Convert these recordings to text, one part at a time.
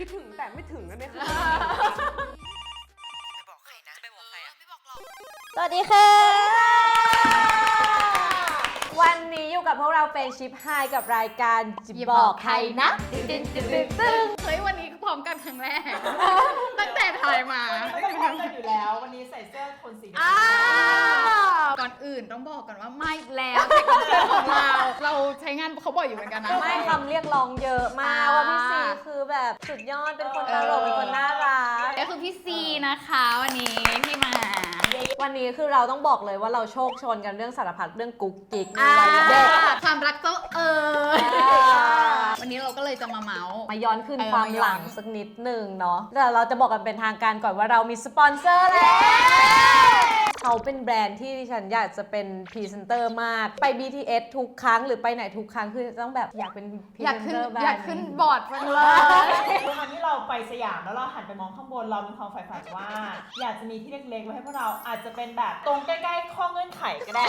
คือถึงแต่ไม่ถึงนั่นเองค่ะไปบอกใครนะจะไปบอกใครอะไม่บอกหรอกสวัสดีค่ะ วันนี้อยู่กับพวกเราเฟรนชิพไฮกับรายการจิบอกใครนะตึงตึงตึงตึงเฮ้ยวันนี้พร้อมกันครั้งแรก ตั้งแต่ถ่ายมา ไม่ต้องทำกันอยู่แล้ว วันนี้ใส่เสื้อคนสีแดงอ้าวก่ อนอื่นต้องบอกก่อนว่าไม่อีกแล้วแขกรับเชิญของเรา เราใช้งานเขาบ่อยอยู่เหมือนกันนะไม่คำเรียกร้องเยอะมากอ่าว่าพี่ซีคือแบบสุดยอดเป็นคนตลกเป็นคนน่ารักก็คือพี่ซีนะคะวันนี้ที่มา วันนี้คือเราต้องบอกเลยว่าเราโชคชนกันเรื่องสารพัดเรื่องกุ๊กกิ๊กในอ่าวัยเด็กความรักก็เอออ่าวันนี้เราก็เลยจะมาเมาส์มาย้อนคืนเออความมาย้อนหลังสักนิดหนึ่งเนาะแต่เราจะบอกกันเป็นทางการก่อนว่าเรามีสปอนเซอร์แล้ว เขาเป็นแบรนด์ที่ดิฉันอยากจะเป็นพรีเซนเตอร์มาก ไป BTS ทุกครั้งหรือไปไหนทุกครั้งคือจะต้องแบบอยากเป็นพรีอยากเซนขึ้นเตอร์แบรนด์อยากขึ้นบอร์ดมันเลยทุกครั้งที่เราไปสยามแล้วเราหันไปมองข้างบนเรามีความใฝ่ฝันว่า อยากจะมีที่เล็กๆไว้ให้พวกเราอาจจะเป็นแบบตรงใกล้ๆข้อเงื่อนไขก็ได้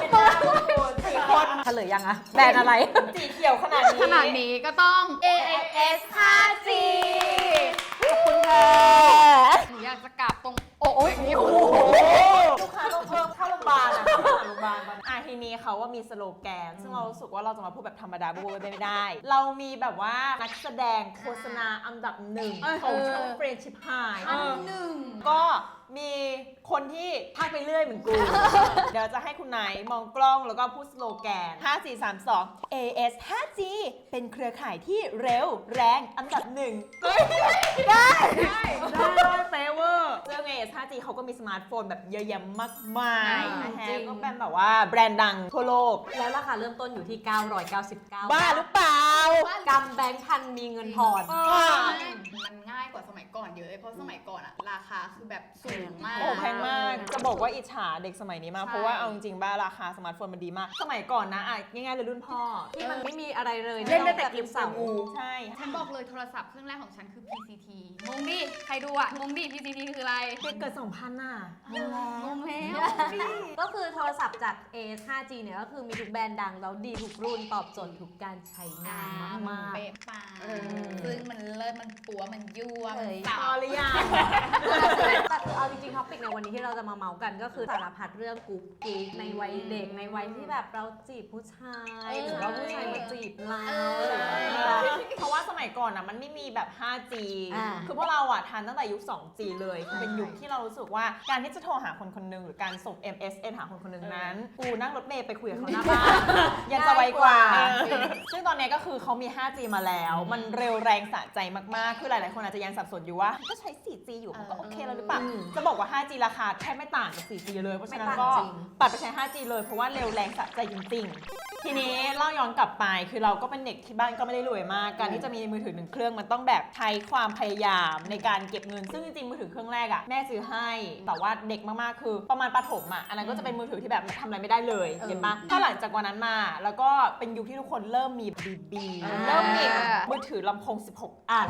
เป็นหน้าคุณสี่คนเฉลยยังอะแบรนด์อะไร สีเขียวขนาดนี้ ขนาดนี้ก็ต้อง AIS 5G ขอบคุณค่ะ หนูอยากจะกราบตรง อกอย่างนี้โอ้โหลูกค้าต้องเพิ่มเข้าโรงพยาบาลอะเข้าโรงพยาบาลอะทีนี้เขาว่ามีสโลแกน ซึ่งเรารู้สึกว่าเราจะมาพูดแบบธรรมดาบูๆไม่ได้ เรามีแบบว่านักแสดงโฆษณาอันดับหนึ่งของช่องเฟรนชิพไฮอันหนึ่งก็ มีคนที่พากไปเรื่อยเหมือนกู เดี๋ยวจะให้คุณไหนท์มองกล้องแล้วก็พูดสโลแกน 5 4 3 2 AS 5G เป็นเครือข่ายที่เร็วแรงอันดับหนึ่งเฮ้ยได้ ได้ได้เฟเวอร์ซึ่ง AS 5G เขาก็มีสมาร์ทโฟนแบบเยอะแยะมากมายนะฮะจริง ก็เป็นแบบว่าแบรนด์ดังทั่วโลก แล้วราคาเริ่มต้นอยู่ที่ 999บ้าหรือเปล่า กำแบงค์พันมีเงินทอนมันง่ายกว่าสมัยก่อนเยอะเลยเพราะสมัยก่อนอะราคาคือแบบสูงมาก โอ้แพงมาก จะบอกว่าอิจฉาเด็กสมัยนี้มาก ใช่ เพราะว่าเอาจริงๆบ้าราคาสมาร์ทโฟนมันดีมาก สมัยก่อนนะอะง่ายๆเลยรุ่นพ่อที่มันไม่มีอะไรเลยเล่นได้แต่อกกิมเสาซางูใช่ ฉันบอกเลยโทรศัพท์เครื่องแรกของฉันคือ PCT งงดิ ใครดูอะงงดิ PCT คืออะไร เด็กเกิด 2,000น่ะงงแล้ว ก็คือโทรศัพท์จาก AS 5G เนี่ยก็คือมีทุกแบรนด์ดัง แล้วดีทุกรุ่นตอบโจทย์ทุกการใช้งานมาก เป๊ะปังเออ ซึ่งมันเลิศมันปัวมันยั่วเอ้มันยสาพอวหรือยัง ๆแต่คือเอาจริงๆท็อปิกในวันนี้ที่เราจะมาเมาส์กันก็คือสารพัดเรื่องกุ๊กกิ๊กในวัยเด็กในวัยที่แบบเราจีบผู้ชายหรือว่าผู้ชายมาจีบเราเออหรือว่าเพราะว่าสมัยก่อนอะมันไม่มีแบบ 5G อ่า คือพวกเราอะทันตั้งแต่ยุค 2G เลยคือเป็นยุคที่เรารู้สึกว่าการที่จะโทรหาคนคนหนึงหรือการส่ง MSN หาคนคนหนึงนั้น กูนั่งรถเมล์ไปคุยกับเขาหน้าบ้านยังจะไวกว่าง่ายกว่าซึ่งตอนเนี้ยก็คือเขามี 5G มาแล้ว มันเร็วแรงสะใจมากๆ คือหลาย ๆ คนอาจจะยังสับสนอยู่ว่า ก็ใช้ 4G อยู่มันก็โอเคแล้วหรือเปล่า จะบอกว่า 5G ราคาแทบไม่ต่างจาก 4G เลย เพราะฉะนั้นก็ไม่ต่างจริง ปัดไปใช้ 5G เลย เพราะว่าเร็วแรงสะใจจริงๆ ทีนี้เล่าย้อนกลับไป คือเราก็เป็นเด็กที่บ้านก็ไม่ได้รวยมาก การที่จะมีมือถือหนึ่งเครื่องมันต้องแบบใช้ความพยายามในการเก็บเงิน ซึ่งจริงๆมือถือเครื่องแรกอะแม่ซื้อให้ แต่ว่าเด็กมากๆ คือประมาณประถมอะอันนั้นก็จะเป็นมือถือที่แบบทำอะไรไม่ได้เลยเออเห็นปะถ้าหลังจากวันนั้นมา แล้วก็เป็นยุคที่ทุกคนเริ่มมีบีบีอ่าเริ่มมีมือถือลำโพง 16 อัน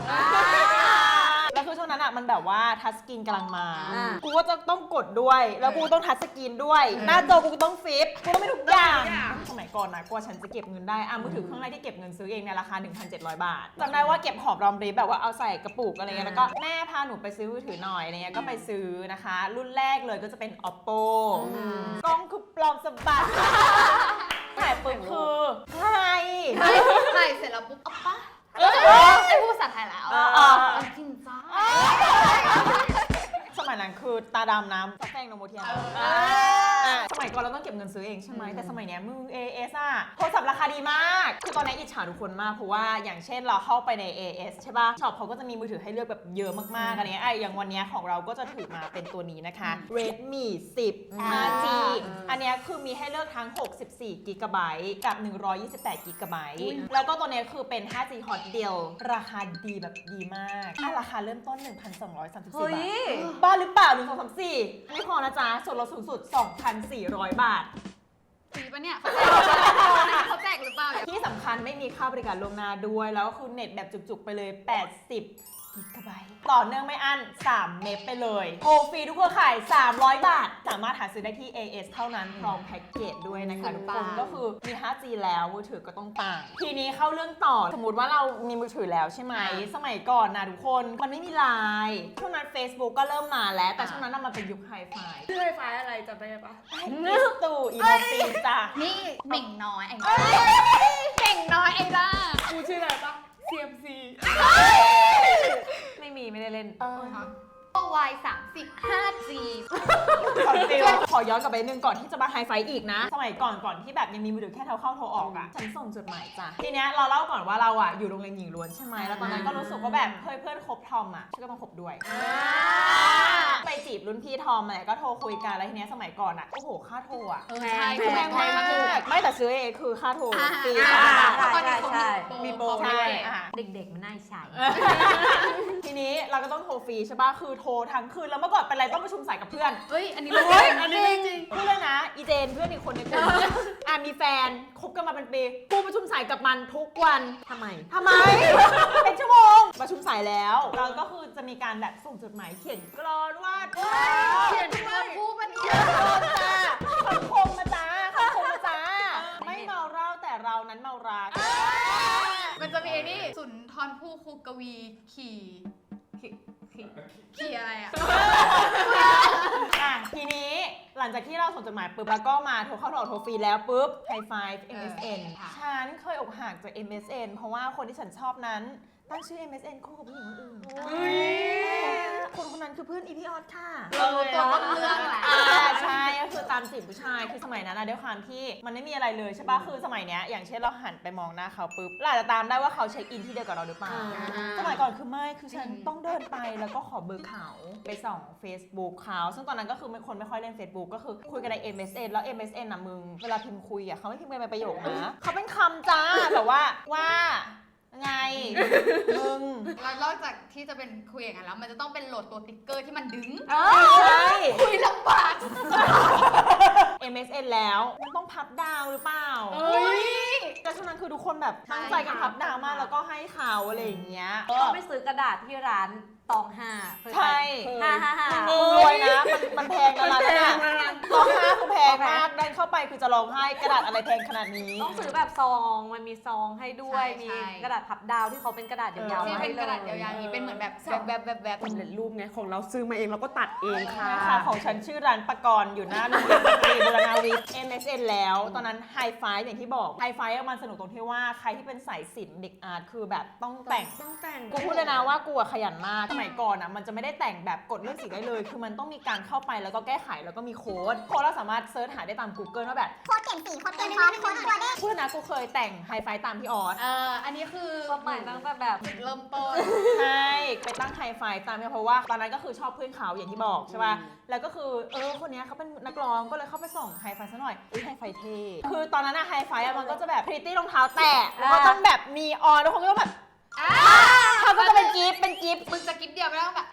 แล้วคือช่วงนั้นอะมันแบบว่าทัชสกรีนกำลังมา อ่ากูก็จะต้องกดด้วย แล้วกูต้องทัชสกรีนด้วย หน้าจอกูก็ต้องฟิปกูต้องไม่ทุกอย่าง สมัยก่อนนะกว่าฉันจะเก็บเงินได้อะมือถือเครื่องแรกที่เก็บเงินซื้อเองเนี่ยราคา 1,700 บาทจำได้ว่าเก็บหอมรอมริบแบบว่าเอาใส่กระปุกอะไรเงี้ยแล้วก็แม่พาหนูไปซื้อมือถือหน่อยอะไรเงี้ยก็ไปซื้อนะคะ รุ่นแรกเลยก็จะเป็น oppo กล้องคือปลอมสะบัดถ่ายปึ๊บคือใคร ถ่ายเสร็จแล้วปุ๊บเอาปะ ไม่พูดภาษาไทยแล้วออเออเอาจริงจ้าสมัยนั้นคือตาดำน้ำแป้งโนโมเทียน อะสมัยก่อนเราต้องเก็บเงินซื้อเองใช่ไหมแต่สมัยเนี้ยมึง AS อะโทรศัพท์ราคาดีมาก คือตอนนี้อิจฉาทุกคนมากเพราะว่าอย่างเช่นเราเข้าไปใน AS ใช่ป่ะช็อปเขาก็จะมีมือถือให้เลือกแบบเยอะมากๆอะไรเงี้ยไอ้อย่างวันเนี้ยของเราก็จะถือมาเป็นตัวนี้นะคะ Redmi 10 5G อันเนี้ยคือมีให้เลือกทั้ง 64กิกะไบต์กับ 128กิกะไบต์แล้วก็ตัวเนี้ยคือเป็น 5G Hot Deal ราคาดีแบบดีมากอะราคาเริ่มต้น 1,234เฮ้บาทยบ้าหรือเปล่า1 2 3 4ไม่พอนะจ๊ะส่วนลดสูงสุด2,400 บาทปีปะเนี่ยเขาแจกหรือเปล่าเขาแจกหรือเปล่าที่สำคัญไม่มีค่าบริการล่วงหน้าด้วย แล้วก็คือเน็ตแบบจุกๆไปเลย 80 กิกะไบต์ต่อเนื่องไม่อั้น 3 เมกไปเลยโทรฟรีทุกเครือข่าย 300 บาท สามารถหาซื้อได้ที่ AS เท่านั้นพร้อมแพ็กเกจด้วยนะคะทุกคนก็คือมี 5G แล้วมือถือก็ต้องต่าง ทีนี้เข้าเรื่องต่อสมมติว่าเรามีมือถือแล้วใช่ไหม สมัยก่อนนะทุกคนมันไม่มีไลน์ช่วงนั้น Facebook ก็เริ่มมาแล้ว แต่ช่วงนั้นน่ะมันเป็นยุคไฮไฟชื่อไฟฟ้าอะไรจำได้ปะมิสตูอีโมซีจ้ะนี่เหม่งน้อยไอ้ด้าเหม่งน้อยไอ้ด้ากูชื่ออะไรปะ CMC ไม่มีไม่ได้เล่นวาย สามสิบห้าจีขอฟิลขอย้อนกลับไปนิดนึงก่อนที่จะมาไฮไฟอีกนะ สมัยก่อนก่อนที่แบบยังมีมือถือแค่โทรเข้าโทรออกอะ ฉันส่งจดหมายจ้ะ ทีเนี้ยเราเล่าก่อนว่าเราอะอยู่โรงเรียนหญิงล้วนใช่ไหมแล้วตอนนั้นก็รู้สึกว่าแบบเฮ้ยเพื่อนคบทอมอะฉันก็ต้องคบด้วย ไปจีบรุ่นพี่ทอมอะไรก็โทรคุยกันแล้วทีเนี้ยสมัยก่อนอะโอ้โหค่าโทรอะเออใช่แพคืองแพงแพงมามากกไม่แต่ซื้อเองคือค่าโทรอ่าฟรีอ่าค่ะตอนนี้เขาใช่ มีโปรใช่ด้วยอะ เด็กๆมันน่าอิจฉาทีนี้เราก็ต้องโทรฟรีใช่ป่ะ คือโทรทั้งคืนแล้วเมื่อก่อนเป็นไรต้องประชุมสายกับเพื่อนเฮ้ย อันนี้เฮ้ยอันนี้ไม่จริงพูดเลยนะอีเจนเพื่อนอีกคนในกลุ่มอะมีแฟนคบกันมาเป็นปีกูประชุมสายกับมันทุกวันทำไม ทำไม เป็นชั่วโมงประชุมสายแล้วเราก็คือจะมีการแบบส่งจดหมายเขียนกรอนวาดเขียนเป็นคนพูดมันเนี่ยคำคมมาจ้าคำคมมาจ้าไม่เมาเหล้าแต่เรานั้นเมารัก มันจะมีไอ้นี่สุนทรภู่ครูกวี ขี่ ขี่ขี่ขี่อะไรอะ อะทีนี้หลังจากที่เราส่งจดหมายปุ๊บแล้วก็มาโทรเข้าโทรออกโทรฟรีแล้วปุ๊บไฮไฟ MSN เออค่ะ ฉันเคยอกหักจาก MSN เพราะว่าคนที่ฉันชอบนั้น ตั้งชื่อ MSN คู่กับผู้หญิงคนอื่นคนคนนั้นคือเพื่อนอีพีออสค่ะเรารู้ตัวต้นเรื่องแหละอ่าใช่ก็คือตามจีบผู้ชายคือสมัยนั้นนะด้วยความที่มันไม่มีอะไรเลยใช่ปะคือสมัยเนี้ยอย่างเช่นเราหันไปมองหน้าเขาปุ๊บเราอาจจะตามได้ว่าเขาเช็คอินที่เดียวกับเราหรือเปล่าอ่าสมัยก่อนคือไม่คือฉันต้องเดินไปแล้วก็ขอเบอร์เขาไปส่อง Facebook เขาซึ่งตอนนั้นก็คือคนไม่ค่อยเล่น Facebook ก็คือคุยกันใน MSN แล้ว MSN นะมึงเวลาพิมพ์คุยอะเขาไม่พิมพ์กันเป็นประโยคนะเขาเป็นคำจ้าแบบว่าว่า ไง มึง แล้วนอกจากที่จะเป็นคุยอย่างนั้นแล้ว มันจะต้องเป็นโหลดตัวติ๊กเกอร์ที่มันดึงใช่ คุยลำบาก MSN แล้วมันต้องพับดาวหรือเปล่าเฮ้ย แต่ช่วงนั้นคือทุกคนแบบตั้งใจกันพับดาวมากแล้วก็ให้เขาอะไรอย่างเงี้ยต้องไปซื้อกระดาษที่ร้าน ตองห้าเคยไปใช่ ห้าห้าห้ามึงรวยนะ มันมันแพงนะร้านนั้นอะร้องไห้คือแพงมากเดินเข้าไปคือจะร้องไห้กระดาษอะไรแพงขนาดนี้ ต้องซื้อแบบซองมันมีซองให้ด้วย ใช่มีใช่ กระดาษพับดาวที่เขาเป็นกระดาษยาวๆที่มาเป็ให้นเลกระดาษยาวๆนี้เป็นเหมือนแบบแบบแบบแบบแบบ สำเร็จรูปไงของเราซื้อมาเองเราก็ตัดเองค่ะใช่ค่ะของฉันชื่อร้านปะกรณ์อยู่หน้าโรงเรียนสตรีบุรณาวิทย์ MSN แล้ว ตอนนั้นไฮไฟอย่างที่บอกไฮไฟมันสนุกตรงที่ว่าใครที่เป็นสายศิลป์เด็กอาร์ตคือแบบต้องแต่ง ต้องแต่ง กูพูดเลยนะว่ากูอะขยันมากสมัยก่อนอะมันจะไม่ได้แต่งแบบกดเลือกสีได้เลย คือมันต้องมีการเข้าไปแล้วก็แก้ไขแล้วก็มีโค้ดโค้ดเราสามารถเซิร์ชหาได้ตาม Google ว่าแบบโค้ดเปลี่ยนสีโค้ดเปลี่ยนฟอนต์โค้ดตัวเลขพูดเลยนะกูเคยแต่งไฮไฟตามพี่ออสเอออันนี้คือสมัยตั้งแต่แบบจุดเริ่มต้น ใช่ไปตั้งไฮไฟตามพี่เพราะว่าตอนนั้นก็คือชอบเพื่อนเขาอย่างที่บอกใช่ป่ะแล้วก็คือเออคนเนี้ยเขาเป็นนักร้องก็เลยเข้าไปส่องไฮไฟซะหน่อยอุ้ยไฮไฟเท่คือตอนนั้นอะไฮไฟอะมันก็จะแบบพริตตี้รองเท้าแตะแล้วก็ต้องแบบมีออนแล้วคนก็ต้องแบบอ่า เขาก็จะเป็นกิฟต์เป็นกิฟต์มึงจะกิฟเดียวไม่ต้องแบบ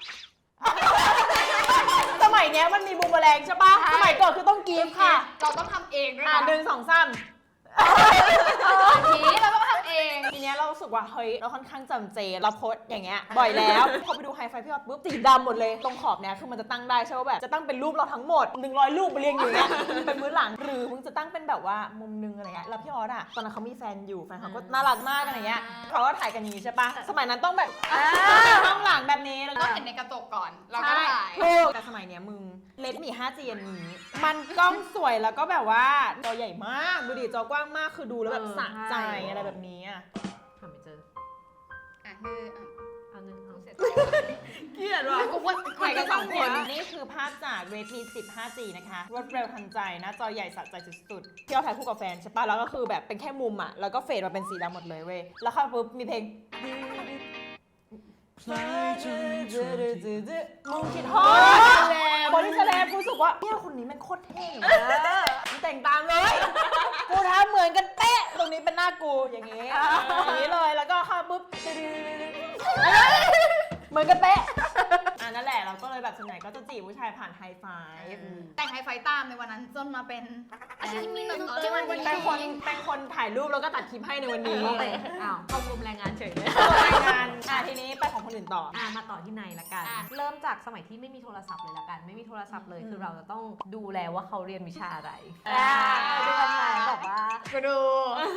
สมัยเนี้ยมันมีบูมเบอแรงใช่ปะใช่ สมัยก่อนคือต้องกิฟต์ค่ะ เราต้องทำเองด้วยอ่านะหนึ่งสองสาม ทีนี้เราต้องทำเองทีเนี้ยเรารู้สึกว่าเฮ้ยเราค่อนข้างจำเจเราโพสอย่างเงี้ยบ่อยแล้วพอไปดูไฮไฟพี่ออสปุ๊บสีดำหมดเลยตรงขอบเนี้ยคือมันจะตั้งได้ใช่ป่ะแบบจะตั้งเป็นรูปเราทั้งหมด 100 รูปไปเรียงอยู่เนี้ยเป็นมือหลังหรือมึงจะตั้งเป็นแบบว่ามุมนึงอะไรเงี้ยแล้วพี่ออสอะตอนนั้นเขามีแฟนอยู่แฟนเขาก็น่ารักมากอะไรเงี้ยเขาก็ถ่ายกันอย่างงี้ใช่ปะสมัยนั้นต้องแบบข้างหลังแบบนี้แล้วต้องเห็นในกระจกก่อน เราก็ถ่ายถูกแต่สมัยเนี้ยมึงเลดมี 5G อันนี้ มันกล้องสวยแล้วก็แบบว่า จอใหญ่มาก ดูดิ จอกว้างมากคือดูแล้วแบบเออสะใจใช่อะไรแบบนี้อะหาไม่เจออะคืออะเอาหนึ่งเอาเสร็จเกลียดว่ะกูว่าใครก็สองคน นี่คือภาพจาก Redmi 10 5G นะคะ รวดเร็วทันใจนะจอใหญ่สะใจสุดๆ ที่เราถ่ายคู่กับแฟนใช่ปะแล้วก็คือแบบเป็นแค่มุมอะแล้วก็เฟดมาเป็นสีดำหมดเลยเว้ย แล้วเข้าปุ๊บมีเพลงมึงคิดฮอดบอดี้แสดงกูรู้สึกว่าเนี่ยคนนี้แมันโคตรเท่เลยว่ะมึงแต่งตามเลย กูทำเหมือนกันเป๊ะ ตรงนี้เป็นหน้ากูอย่างงี้อย่างนี้เลยแล้วก็เข้าปุ๊บเหมือนกันเป๊ะ ออ่านั่นแหละเราก็เลยแบบส่วนใหญ่ก็จะจีบผู้ชายผ่านไฮไฟว์แต่งไฮไฟตามในวันนั้นจนมาเป็นอาชีพมีแบบเออวันเป็นนี้คนเป็นคนถ่ายรูปแล้วก็ตัดคลิปให้ในวันนี้อ้าวกองรวมแรงงานเฉยเลย รายงานอะทีนี้ไปของคนอื่นต่อ อะมาต่อที่ในละกันเริ่มจากสมัยที่ไม่มีโทรศัพท์เลยละกัน ไม่มีโทรศัพท์เลย คือเราจะต้องดูแลว่าเขาเรียนวิชาอะไรอ่า ดูกันไหมแบบว่า กูดู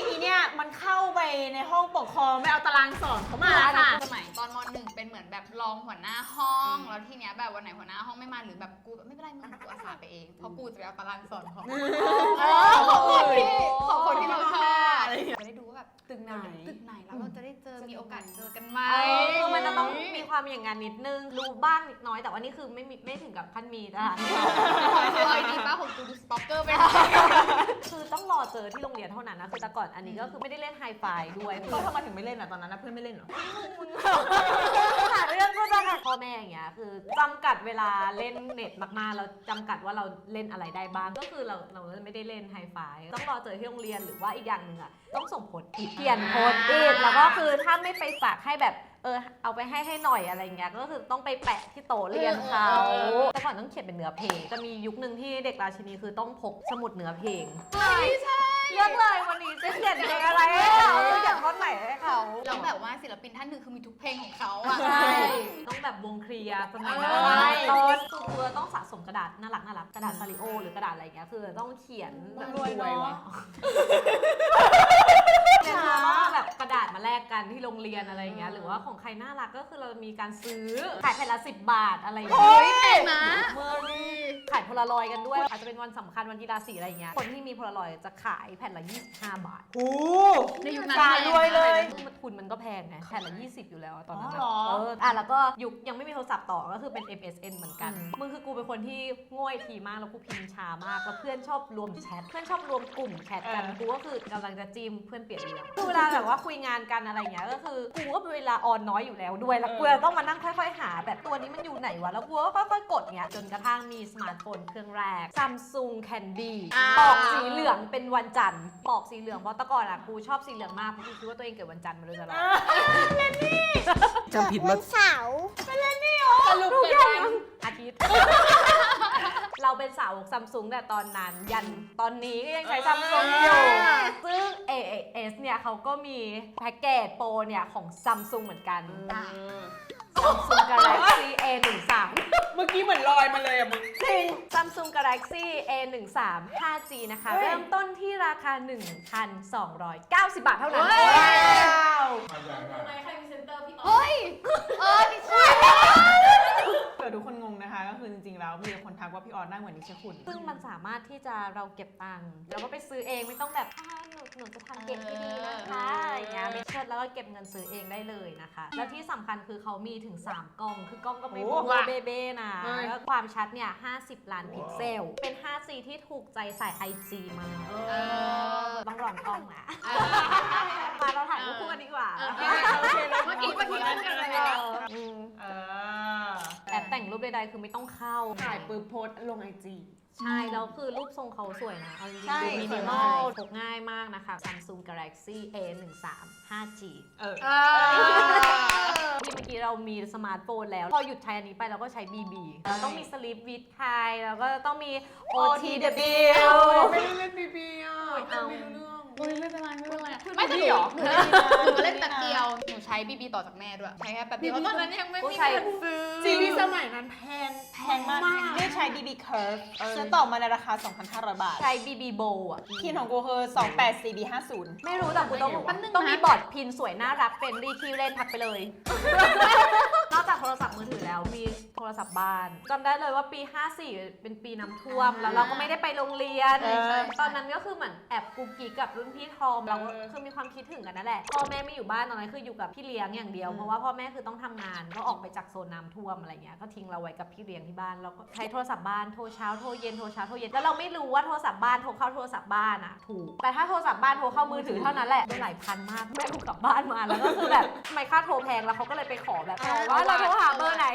อีเนี่ยมันเข้าไปในห้องปกครองไม่เอาตารางสอนเขามาค่ะ สมัยตอนมหนึ่งเป็นเหมือนแบบรองหัวหน้าห้องแล้วทีเนี้ยแบบวันไหนหัวหน้าห้องไม่มาหรือแบบกูไม่เป็นไรมึงกูอาสาไปเองเพราะกูจะไปเอาตารางสอนเขาเออขอบคนที่ขอบคนที่เราชอบอะไรอย่างเงี้ยจะได้ดูว่า แบบตึกไหนตึกไหนแล้วเราจะได้เจอมีโอกาสเจอกันไหม เออคือมันจะต้องมีความอย่างงานนิดนึง รู้บ้างนิดน้อย แต่ว่านี่คือไม่มีไม่ถึงกับขั้นมีนะคะคือไอดีป้าของกูดูสป็อกเกอร์ไปคือต้องรอเจอที่โรงเรียนเท่านั้นนะ คือแต่ก่อนอันนี้ก็คือไม่ได้เล่นไฮไฟด้วยเขาทำไมถึงไม่เล่นอะตอนนั้นนะเพื่อนไม่เล่นเหรอหาเรื่องก็จะพ่อแม่อย่างเงี้ยคือจำกัดเวลาเล่นเน็ตมากๆแล้วจำกัดว่าเราเล่นอะไรได้บ้าง ก็คือเราเราไม่ได้เล่นไฮไฟต้องรอเจอที่โรงเรียนหรือว่าอีกอย่างหนึ่งอะต้องส่งโพสต์อิท เขียนโพสต์อิทแล้วก็คือถ้าไม่ไปฝากให้แบบเออเอาไปให้ให้หน่อยอะไรเงี้ยก็คือต้องไปแปะที่โต๊ะเรียนเขาแต่ก่อนต้องเขียนเป็นเนื้อเพลงจะมียุคหนึ่งที่เด็กราชินีคือต้องพกสมุดเนื้อเพลงไม่ใช่เลือกเลยวันนี้จะเขียนเพลงอะไรให้เขาเขียนท่อนไหนให้เขาแล้วแบบว่าศิลปินท่านหนึ่งคือมีทุกเพลงของเขาอะใช่ต้องแบบวงเคลียร์สมัยนั้นใช่ตอนคือคือต้องสะสมกระดาษน่ารักน่ารักกระดาษซาริโอหรือกระดาษอะไรอย่างเงี้ยคือต้องเขียนแบบรวยเนอะ เนี่ยคือต้องแบบกระดาษมาแลกกันที่โรงเรียนอะไรอย่างเงี้ยหรือว่าของใครน่ารักก็คือเรามีการซื้อขายแผ่นละสิบบาทอะไรอย่างเงี้ยเฮ้ยแต่นะเมื่อนี่ขายโพลารอยด์กันด้วย อาจจะเป็นวันสำคัญวันกีฬาสีอะไรอย่างเงี้ยคนที่มีโพลารอยด์จะขายแผ่นละ 25 บาท โอ้ ในยุคนั้นกายรวยเลย ซึ่ง มันทุนมันก็แพงไงแผ่นละ 20 อยู่แล้วอะตอนนั้นอ๋อเหรอ เอออะแล้วก็ยุคยังไม่มีโทรศัพท์ต่อก็คือเป็น MSN เหมือนกันอืมมึงคือกูเป็นคนที่ง่วยทีมาก แล้วกูพิมพ์ช้ามากแล้วเพื่อนชอบรวมแชทเพื่อนชอบรวมกลุ่มแชทกันกูก็คือกำลังจะจิ้มเพื่อนเปลี่ยนเรื่องคือเวลาแบบว่าคุยงานกันอะไรอย่างเงี้ยก็คือกูก็เป็นเวลาออนน้อยอยู่แล้วด้วยแล้วกูจะต้องมานั่งค่อย ๆ หา แบบตัวนี้มันอยู่ไหนวะแล้วกูก็ค่อยๆกดเงี้ยจนกระทั่งมีสมาร์ทโฟนเครื่องแรก Samsung Candy อ่า ปอกสีเหลืองเป็นวันจันทร์ปอกสีเหลืองเพราะแต่ก่อนอะกูชอบสีเหลืองมากเพราะกูคิดว่าตัวเองเกิดวันจันทร์มาโดยตลอดจำผิดวันเสาร์สรุปทุกเป็นอย่าวันงอาทิตย์ เราเป็นสาวกซัมซุงแต่ตอนนั้น ยันตอนนี้ก็ยังใช้ซัมซุงอยู่ ซึ่ง AAS เนี่ยเขาก็มีแพ็กเกจโปรเนี่ย ของซัมซุงเหมือนกันอะ Samsung Galaxy A13 เมื่อกี้เหมือนลอยมาเลยอะมึง จริง Samsung Galaxy A13 5G นะคะเริ่มต้นที่ราคา 1,290 บาทเท่านั้นเฮ้ย ว้าวเฮ้ย เออนี่ใช่ เผื่อทุกคนงงนะคะ ก็คือจริงๆแล้วมีแต่คนทักว่าพี่ออสหน้าเหมือนนิชคุณ ซึ่งมันสามารถที่จะเราเก็บตังค์แล้วก็ไปซื้อเองไม่ต้องแบบอ่าหนูหนูจะทำเก็บที่ดีนะคะอะไรอย่างเงี้ยไม่เชิดแล้วก็เก็บเงินซื้อเองได้เลยนะคะ แล้วที่สำคัญคือเขามีถึง 3 กล้อง คือกล้องก็ไม่โอ้โบเบเบ้นะเฮ้ย แล้วความชัดเนี่ย50 ล้านพิกเซล เป็น 5G ที่ถูกใจสาย IG มากเออ ต้องลองกล้องนะเออมาเราถ่ายรูปคู่กันดีกว่า โอเคโอเคแล้วเมื่อกี้เมื่อกี้นั่นกันเลยน ปใดๆ คือไม่ต้องเข้า ถ่ายปุ๊บโพสต์ลงไอจี ใช่แล้วคือรูปทรงเขาสวยนะ เอาจริงใช่ๆดูมิสนิวยมอมากลพกง่ายมากนะคะ Samsung Galaxy A13 5G เออเออ ที่เมื่อกี้เรามีสมาร์ทโฟนแล้ว พอหยุดใช้อันนี้ไปเราก็ใช้ BB เราต้องมี Sleep with Kai แล้วก็ต้องมี OTW ไม่ได้เล่นบีบีอะเอาไม่รู้เรื่อง โอ้ยไม่เป็นไรไม่เป็นไรคือไม่แต่หดีนูเหรอหนูเล่นหนูก็เล่นแป๊บเดียวหนูใช้บีบีต่อจากแม่ด้วยใช้แค่แป๊บเดียวแล้วตอนนั้นยังไม่กูมีใช้เงินซื้อจีบีสมัยนั้นแพงแพงมากเรียกใช้ BB Curve ซื้อต่อมาในราคา 2,500 บาท ใช้ BB Bow อะพินของกูคือ28 CB 50ไม่รู้แต่กูต้องแป๊บนึงนะต้องมีบอร์ดพินสวยน่ารักเป็นรีคิวเล่นทักไปเลยนอก จากโทรศัพท์มือถือแล้วมีโทรศัพท์บ้านจำได้เลยว่าปี 54 เป็นปีน้ำท่วม แล้วเราก็ไม่ได้ไปโรงเรียน เออตอนนั้นก็คือเหมือนแอบกุ๊กกิ๊กกับรุ่นพี่ทอมเราก็คือมีความคิดถึงกันนั่นแหละพ่อแม่ไม่อยู่บ้านตอนนั้นคืออยู่กับพี่เลี้ยงอย่างเดียวเพราะว่าพ่อแม่คือต้องทำงานก็ออกไปจากโซนน้ำท่วมอะไรเงี้ยก็ทิ้งเราไว้กับพี่เลี้ยงที่บ้านเราก็ใช้โทรศัพท์บ้านโทรเช้าโทรเย็นโทรเช้าโทรเย็นแล้วเราไม่รู้ว่าโทรศัพท์บ้านโทรเข้าโทรศัพท์บ้านอะถูกแต่ถ้าโทรศัพท์บ้านโทรเข้ามือถือเท่านั้นแหละโดนหลายพันมากแม่กูกลับบ้านมาแล้วก็คือแบบทำไมค่าโทรแพงแล้วเขาก็เลยไปขอแบบขอว่าเราโทรหาเบอร์ไหน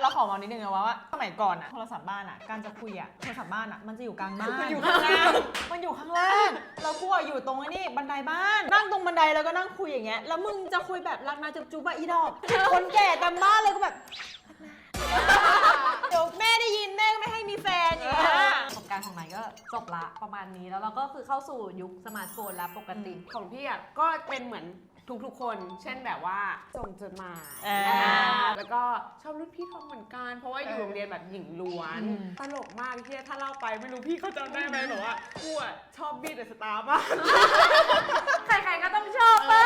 เราขอมองนิดนึงนะว่าว่าสมัยก่อนอะโทรศัพท์บ้านอะการจะคุยอะโทรศัพท์บ้านอะมันจะอยู่กลางบ้านมันอยู่ข้างล่างมันอยู่ข้างล่างเรากูอะอยู่ตรงไอ้นี่บันไดบ้าน นั่งตรงบันไดแล้วก็นั่งคุยอย่างเงี้ยแล้วมึงจะคุยแบบรักนาจุบจุบอะอีดอกคนแก่เต็มบ้านเลยก็แบบเดี๋ยวแม่ได้ยินแม่ก็ไม่ให้มีแฟนอย่างเงี้ยประสบการณ์ของไหนก็จบละประมาณนี้แล้วเราก็คือเข้าสู่ยุคสมาร์ทโฟนแล้วปกติ ของพี่อะก็เป็นเหมือน ทุกๆ คน เช่นแบบว่าส่งจดหมายอ่าอ่าแล้วก็ชอบรุ่นพี่เขาเหมือนกัน เพราะว่าอยู่โรงเรียนแบบหญิงล้วน อืม ตลกมากที่ถ้าเล่าไปไม่รู้พี่เขาจำได้ไหมแบบว่ากูอะชอบบีดเดอะสตาร์มาก ใครๆก็ต้องชอบปะ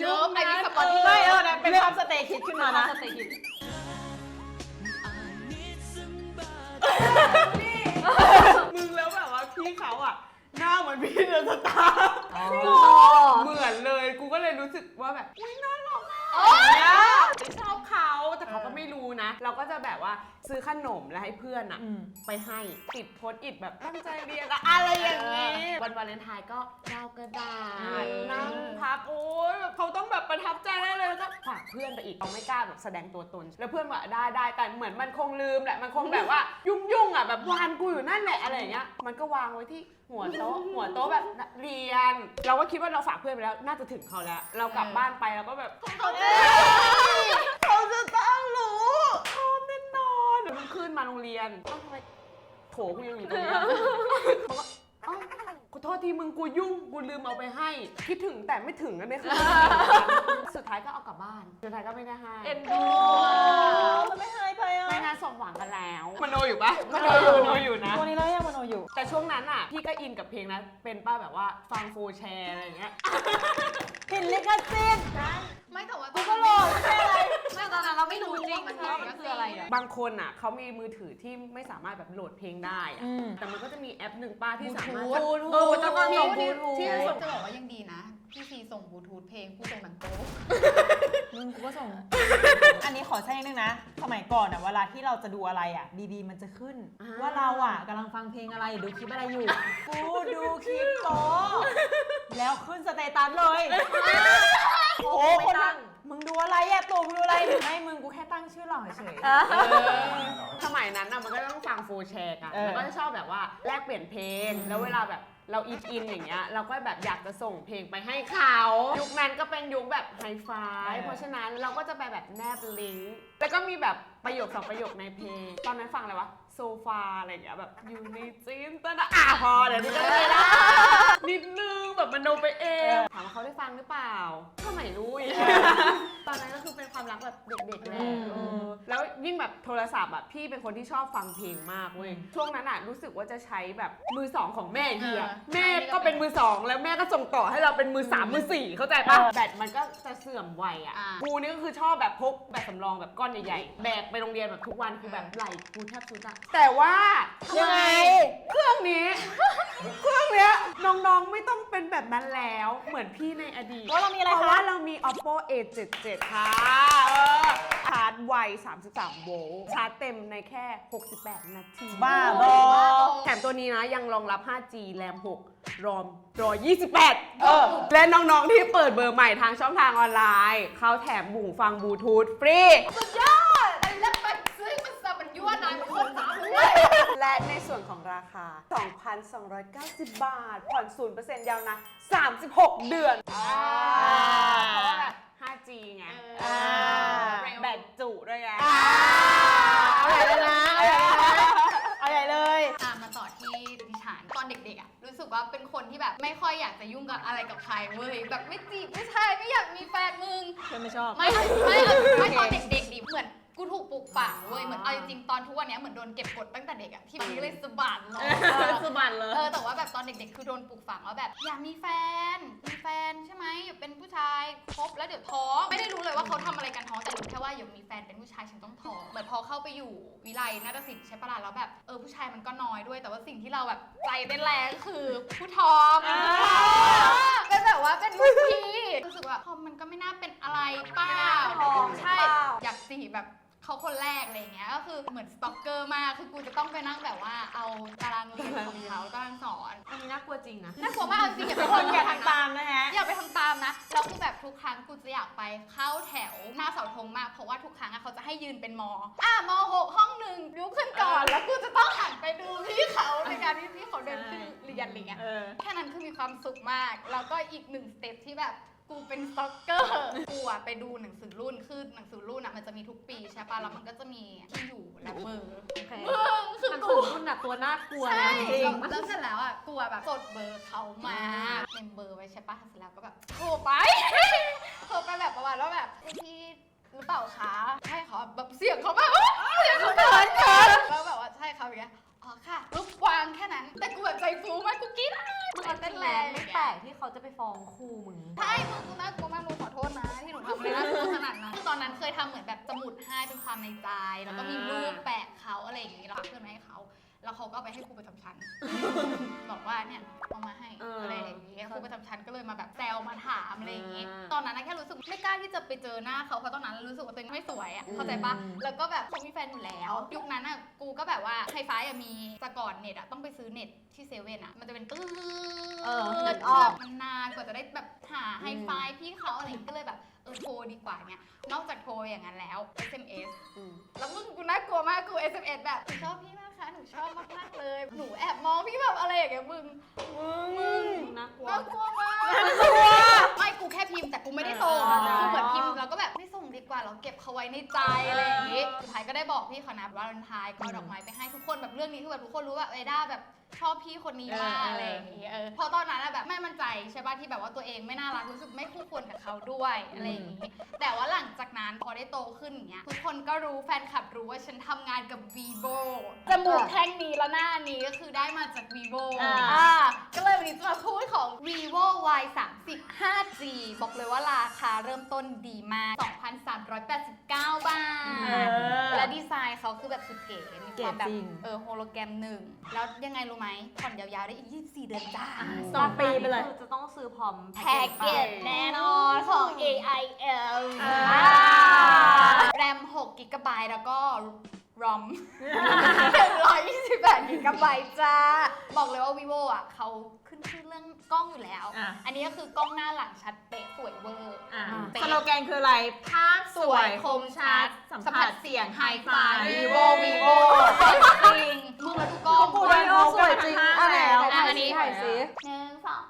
เยอะไอ้นี่สปอนเซอไม่ร์เออนะเป็นความสเตย์คิดขึ้นมานะ สเตย์ฮิตมึงแล้วแบบว่าพี่เขาอะ หน้าเหมือนพี่เดอะสตาร์อ๋อเหมือนเลยกูก็เลยรู้สึกว่าแบบอุ้ยน่ารักอะไม่ชอบเขาแต่เขาก็ไม่รู้นะ เราก็จะแบบว่าซื้อขนมแล้วให้เพื่อนอะอืมไปให้ติดโพสต์อิดแบบตั้งใจเรียนอะอะไรอย่างนี้วันวาเลนไทน์ก็ดาวกระดาษนั่งพับโอ้ยแบบเขาต้องแบบประทับใจแน่เลยแล้วก็ฝากเพื่อนไปอีกเขาไม่กล้าแบบแสดงตัวตน แล้วเพื่อนบอกได้ได้แต่เหมือนมันคงลืมแหละมันคงแบบว่ายุ่งยุ่งๆอะแบบวานกูอยู่นั่นแหละอะไรอย่างเงี้ยมันก็วางไว้ที่ หัวโต๊ะหัวโต๊ะแบบเรียน เราก็คิดว่าเราฝากเพื่อนไปแล้ว น่าจะถึงเขาแล้ว เรากลับบ้านไปแล้วก็แบบเขาจะเขาจะต้องรู้ชอบแน่นอนเดี๋ยวมันขึ้นมาโรงเรียนเอ้าทำไมโถกูยังอยู่ตรงเนี้ยเขาก็เอ้าขอโทษทีมึงกูยุ่งกูลืมเอาไปให้ คิดถึงแต่ไม่ถึงกันไม่คือสุดท้ายก็เอากลับบ้านสุดท้ายก็ไม่ได้ให้เอ็นดูมันไม่หายไปอะไม่งานสมหวังกันแล้วมโนอยู่ปะมโนอยู่มโนอยู่นะ วันนี้เรา ยังมโนอยู่ แต่ช่วงนั้นอะพี่ก็อินกับเพลงนะ เป็นป้าแบบว่าฟังโฟร์แชร์อะไรอย่างเงี้ย ผิดลิขสิทธิ์ไม่แต่ว่ากูก็หลอกไม่ใช่อะไรไม่ตอนนั้นเราไม่รู้จริงมันว่ามันคืออะไรอะบางคนอะเขามีมือถือที่ไม่สามารถแบบโหลดเพลงได้อะอืมแต่มันก็จะมีแอปหนึ่งป้าที่สามารถบลูทูธเออแล้วก็ที่ส่งที่บลูทูธที่ที่จะบอกว่ายังดีนะพี่ซีส่งบลูทูธเพลงกูส่งหนังโป๊ มึงกูก็ส่ง อันนี้ขอแทรกนิดนึงนะ สมัยก่อนอะเวลาที่เราจะดูอะไรอะบีๆ มันจะขึ้น อ่า ว่าเราอะกำลังฟังเพลงอะไรดูคลิปอะไรอยู่ กูดูคลิปโป๊แล้วขึ้นสเตตัสเลย โอ้โหไม่คนตั้ตั้งง มึงดูอะไรอะตัวมึงดูอะไรไม่มึงกูแค่ตั้งชื่อหล่อเฉยอะสมัยนั้นอะมันก็ต้องฟังโฟร์แชร์กันเออ แล้วก็จะชอบแบบว่าแลกเปลี่ยนเพลง แล้วเวลาแบบเราอินอินอย่างเงี้ย เราก็แบบอยากจะส่งเพลงไปให้เขายุคนั้นก็เป็นยุคแบบไฮไฟเพราะฉะนั้นเราก็จะไปแบบแนบลิงก์แล้วก็มีแบบประโยคสองประโยคในเพลง ตอนนั้นฟังอะไรวะโซฟาอะไรอย่างเงี้ยแบบอยู่ในจินตนาอะพอเดี๋ยวนี้ก็เลยนะนิดนึงแบบมันโนไปเองถามว่า เขาได้ฟังหรือเปล่าก็ไม่รู้อีก ตอนนั้นก็คือเป็นความรักแบบเด็กๆแหละเออแล้วยิ่งแบบโทรศัพท์อะพี่เป็นคนที่ชอบฟังเพลงมากเว้ย ช่วงนั้นอะรู้สึกว่าจะใช้แบบมือสองของแม่อีกทีอะเออ แม่ก็เป็นมือสองแล้วแม่ก็ส่งต่อให้เราเป็นมือสามมือสี่เข้าใจปะแบตมันก็จะเสื่อมไวอะอ่ากูนี่ก็คือชอบแบบพกแบตสำรองแบบก้อนใหญ่ๆแบกไปโรงเรียนแบบทุกวันคือแบบไหลกูแทบสุดอะแต่ว่ายังไงเครื่อ แบบนั้นแล้วเหมือนพี่ในอดีต ว่าเรามีอะไรเพราะคะ ว่าเรามี oppo a 7 7 ค่ะเออชาร์จไว 33 โวลต์ชาร์จเต็มในแค่ 68 นาทีบ้าบอ แถมตัวนี้นะยังรองรับ 5G แรม 6 รอมรอ28 เออ และน้องๆที่เปิดเบอร์ใหม่ทางช่องทางออนไลน์ เขาแถมบุ่งฟังบลูทูธฟรี สุดยอด และในส่วนของราคา 2,290 บาท ผ่อน 0%ยาวนาน36 เดือนอ่าเพราะว่าแบบ 5G ไงเอออ่าเร็วแบตจุด้วยไง เอาใหญ่เลยนะเอาใหญ่เลยนะเอาใหญ่เลย อะมาต่อที่ดิฉันตอนเด็กๆอะรู้สึกว่าเป็นคนที่แบบไม่ค่อยอยากจะยุ่งกับอะไรกับใครเว้ยแบบไม่จีบผู้ชายไม่อยากมีแฟนมึงเพื่อนไม่ชอบ ไม่ไม่เอาไม่ตอนเด็กๆดิเหมือน กูถูกปลูกฝังเว้ย เหมือนเอาจริงๆตอนทุกวันเนี้ยเหมือนโดนเก็บกดตั้งแต่เด็กอะที่มันก็เลยสะบัดเนาะสบัดเลย เออแต่ว่าแบบตอนเด็กๆ คือโดนปลูกฝังว่าแบบอยากมีแฟน มีแฟนใช่ไหมเป็นผู้ชายคบแล้วเดี๋ยวท้อง ไม่ได้รู้เลยว่าเขาทำอะไรกันท้องแต่รู้แค่ว่าอยากมีแฟนเป็นผู้ชายฉันต้องท้อง เหมือนพอเข้าไปอยู่วิไลนาฏศิลป์ใช่ปะล่ะแล้วแบบเออผู้ชายมันก็น้อยด้วย แต่ว่าสิ่งที่เราแบบใจเต้นแรงคือผู้ทอมอ่า เป็นแบบว่าเป็นรุ่นพี่รู้สึกว่าทอมมันก็ไม่น่าเป็นอะไรเปล่าท้องใช่เปล่า อยากสีแบบ เขาคนแรกอะไรอย่างเงี้ยก็คือเหมือนสต็อกเกอร์มากคือกูจะต้องไปนั่งแบบว่าเอาตารางเรียนของเขาตารางสอนอันนี้น่ากลัวจริงนะน่ากลัวมากเอาจริงๆอย่าทุไปกคนอย่าทำตามนะฮะอย่าไปทำตามนะแล้วคือแบบทุกครั้งกูจะอยากไปเข้าแถวหน้าเสาธงมากเพราะว่าทุกครั้งอะเขาจะให้ยืนเป็นมอะมหกห้องหนึ่งลุกขึ้นก่อนแล้วกูจะต้องหันไปดูพี่เขาในการที่พี่เขาเดินขึ้นเรียนอะไรเงี้ยเออแค่นั้นคือมีความสุขมากแล้วก็อีกหนึ่งสเต็ปที่แบบ กูเป็นสต็อกเกอร์ กูอะไปดูหนังสือรุ่น คือหนังสือรุ่นอะมันจะมีทุกปีใช่ปะแล้วมันก็จะมีที่อยู่และเบอร์โอเคมึงคือมันกูสูงรุ่นอะตัวน่ากลัวใช่นะจริง แล้วเสร็จแล้วอะกูอะแบบจดเบอร์เขามาเมมเบอร์ไว้ใช่ปะเสร็จแล้วก็แบบโทรไป โทรไปแบบประมาณว่าแบบพี่หรือเปล่าคะใช่เขาแบบเสียงเขาแบบเอ้ยเสียงเขาเขินเขินแล้วแบบว่าใช่เขาอย่างเงี้ย อ๋อค่ะลูกวางแค่นั้น แต่กูแบบใจฟูมากกูกรี๊ดอ้ายมึงใจเอาเต้เต้นนแรแรงงไม่แปลกที่เขาจะไปฟ้องครูมึง ใช่มึงกูน่ากลัวมากมึงขอโทษนะที่หนูทำอะไรน่ากลัวขนาดนั้นคือตอนนั้นเคยทำเหมือนแบบสมุดให้เป็นความในใจ แล้วก็มีรูปแปะเขาอะไรอย่างงี้แล้วเอาเพื่อนมาให้เขา แล้วเขาก็เอาไปให้ครูประจำชั้น บอกว่าเนี่ยเอามาให้เออออะไรอย่างงี้ครูประจำชั้นก็เลยมาแบบแซวมาถามอะไรอย่างงี้อ่าตอนนั้นนะแค่รู้สึกไม่กล้าที่จะไปเจอหน้าเขาเพราะตอนนั้นรู้สึกว่าตัวเองไม่สวยอะเข้าใจปะอืมแล้วก็แบบเขามีแฟนอยู่แล้ว ยุคนั้นอะกูก็แบบว่าไฮไฟอะมีแต่ก่อนเน็ตอะต้องไปซื้อเน็ตที่เซเว่นอะมันจะเป็นตื้อเออเอนึกออก มันนานกว่าจะได้แบบหาไฮไฟพี่เขาอะไรอย่างงี้ก็เลยแบบเออโทรดีกว่าเนี่ยนอกจากโทรอย่างนั้นแล้ว SMS อืม แล้วมึงกูน่ากลัวมากกู SMS แบบหนูชอบพี่มากค่ะ หนูชอบมากๆเลย หนูแอบมองพี่แบบอะไรอย่างเงี้ยมึง มึงน่ากลัวน่ากลัวมากไม่กูแค่พิมพ์แต่กูไม่ได้ส่งอ่าคือเหมือนพิมพ์แล้วก็แบบไม่ส่งดีกว่าเราเก็บเขาไว้ในใจอะไรอย่างงี้ สุดท้ายก็ได้บอกพี่เขานะวาเลนไทน์ก็เอาดอกไม้ไปให้ทุกคนแบบเรื่องนี้คือแบบทุกคนรู้ว่าเอด้าแบบ ชอบพี่คนนี้มากอะไรอย่างงี้เออเพราะตอนนั้นอะแบบไม่มั่นใจใช่ป่ะที่แบบว่าตัวเองไม่น่ารักรู้สึกไม่คู่ควรกับเขาด้วยอะไรอย่างงี้แต่ว่าหลังจากนั้นพอได้โตขึ้นอย่างเงี้ยทุกคนก็รู้แฟนคลับรู้ว่าฉันทำงานกับ vivo จมูกแท่งนี้แล้วหน้านี้ก็คือได้มาจาก vivo อ่า อ่าก็เลยวันนี้จะมาพูดของ vivo y 3 0 5g บอกเลยว่าราคาเริ่มต้นดีมาก 2,389 บาเอท อ และดีไซน์เขาคือแบบสุดเก๋มีความแบบเก๋จริง เออโฮโลแกรมหนึ่ง แล้วยังไงรู้ไหมผ่อนยาวๆได้อีก 24 เดือนจ้า สองปีไปเลยคือจะต้องซื้อพร้อมแพ็กเกจแน่นอนของ AIL อ่า แรม6กิกะไบต์แล้วก็รอม128กิกะไบต์จ้า บอกเลยว่า vivo อะเขาขึ้น ชื่อเรื่องกล้องอยู่แล้ว อะ อันนี้ก็คือกล้องหน้าหลังชัดเป๊ะสวยเวอร์อะเป๊ะ สโลแกนคืออะไร ภาพสวยคมชัด สัมผัสเสียงไฮไฟ vivo vivo จริงมึงมาดูกล้อง กูโอ้เดิยนโอ้พบสวยกันจริงข้างๆอะไหนแล้วไหนอันนี้ ถ่ายสิหนึ่งสอง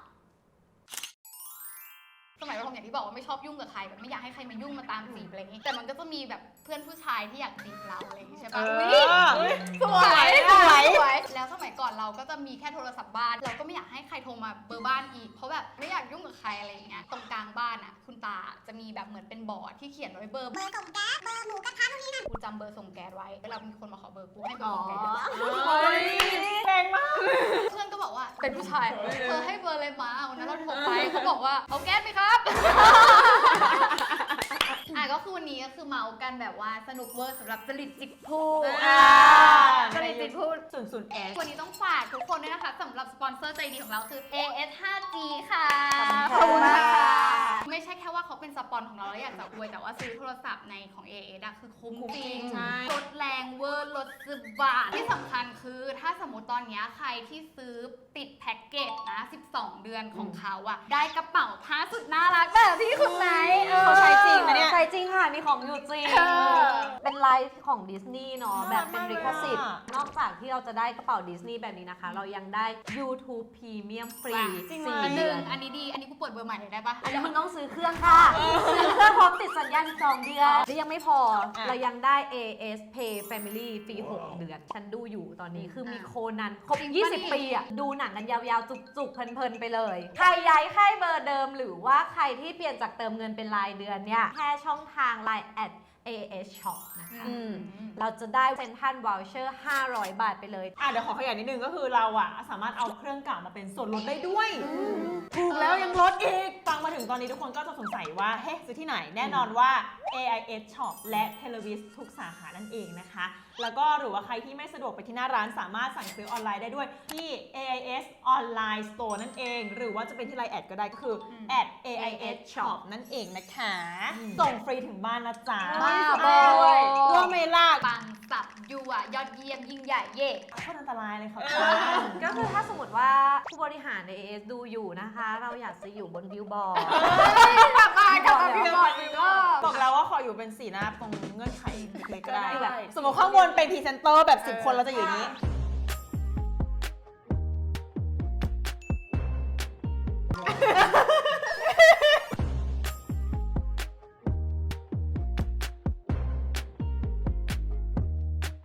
สมัยประถมอย่างที่บอกว่าไม่ชอบยุ่งกับใครแบบไม่อยากให้ใครมายุ่งมาตามจีบอะไรอย่างงี้แต่มันก็จะมีแบบเพื่อนผู้ชายที่อยากจีบเราอะไรอย่างงี้ใช่เอปะออุ๊ยสวยสสววยยสวยแล้วสมัยก่อนเราก็จะมีแค่โทรศัพท์บ้าน เราก็ไม่อยากให้ใครโทรมาเบอร์บ้านอีก เพราะแบบไม่อยากยุ่งกับใครอะไรอย่างเงี้ยตรงกลางบ้านอะ คุณตาจะมีแบบเหมือนเป็นบอร์ดที่เขียนไว้เบอร์เบอร์ส่งแก๊สเบอร์หมูกระทะนู่นนี่นั่นกูจำเบอร์ส่งแก๊สไว้เวลามีคนมาขอเบอร์กูให้เบอร์ส่งแก๊สเฮ้ยแรงมาก เพื่อนก็บอกว่าเป็นผู้ชายเธอให้เบอร์เลยมาวันนั้นเราโทรไปเขาบอกว่าเอาแก๊สไหมครับอะับ ก็คือวันนี้ก็คือเมาส์กันแบบว่าสนุกเวอร์สำหรับจริตจิกพูดอ่า จริตจิกพูด ศูนย์ศูนย์เอส วันนี้ต้องฝากทุกคนด้วยนะคะสำหรับสปอนเซอร์ใจดีของเราคือ AS 5G ค่ะขอบคุณค่ะ ไม่ใช่แค่ว่าเขาเป็นสปอนของเราแล้วอยากจะอวยแต่ว่าซื้อโทรศัพท์ในของ AS อะคือคุ้มจริงใช่ ลดแรงเวอร์ลดสิบบาทที่สำคัญคือถ้าสมมติตอนเนี้ยใครที่ซื้อติดแพ็กเกจนะ 12 เดือนของเขาอะได้กระเป๋าผ้าสุดน่ารักแบบที่คุณไหนเออ เขาใช้จริงนะเนี่ย ใช้จริงค่ะ มีของอยู่จริง เออ ลฟ์ของดิสนีย์เนาะน่าแบรับกเป็นมากเลยลิขสิทธิ์อะนอกจากที่เราจะได้กระเป๋าดิสนีย์แบบนี้นะคะ เรายังได้ YouTube Premium ฟรีจริงไหมสี่อันหเดืนึ่องนอันนี้ดี อันนี้กูเปิดเบอร์ใหม่เลยได้ปะ อันนี้มึงต้องซื้อเครื่องค่ะ ซื้อเครื่องพร้อมติดสัญญาณ2เดือน และยังไม่พอ อะ เรายังได้ AS Pay Family ฟรี 6 เดือน ฉันดูอยู่ตอนนี้คือมีโคนันครบจริงปะนี่20 ปีอะดูหนังกันยาวๆ จุกๆ เพลินๆ ไปเลย ใครย้ายค่ายเบอร์เดิมหรือว่าใครที่เปลี่ยนจากเติมเงินเป็นรายเดือนเนี่ย แค่ช่องทาง Line at AS Shop นะคะอืม เราจะได้เซ็นทันวอลเชอร์500 บาทไปเลยอะเดี๋ยวขอขยายนิดนึงก็คือเราอะสามารถเอาเครื่องเก่ามาเป็นส่วนลดได้ด้วย ถูกแล้วยังลดอีก ฟังมาถึงตอนนี้ทุกคนก็จะสงสัยว่า เฮ้ซื้อที่ไหนแน่นอนว่า AIS Shop และ t e l e v i s ทุกสาขานั่นเองนะคะ แล้วก็หรือว่าใครที่ไม่สะดวกไปที่หน้าร้านสามารถสั่งซื้อออนไลน์ได้ด้วยที่ AIS Online Store นั่นเอง หรือว่าจะเป็นที่ไลน์แอดก็ได้ก็คือแอด AIS Shop นั่นเองนะคะ ส่งฟรีถึงบ้านนะจ๊ะบ้าโบยร่วมเมล่าปังสับยัวยอดเยี่ยมยิ่งใหญ่เย่โคตรอันตรายเลยค่ะก็คือถ้าสมมติว่าผู้บริหารในเอสดูอยู่นะคะ เราอยากจะอยู่บนบิวบอร์ดกลับมากลับมาบิลบอร์ดอีกรอบบอกแล้วว่าขออยู่เป็นสีหน้าตรงเงื่อนไขเล็กก็ได้สมมติข้างบนเป็นพรีเซนเตอร์แบบ 10 คนเราจะอยู่นี้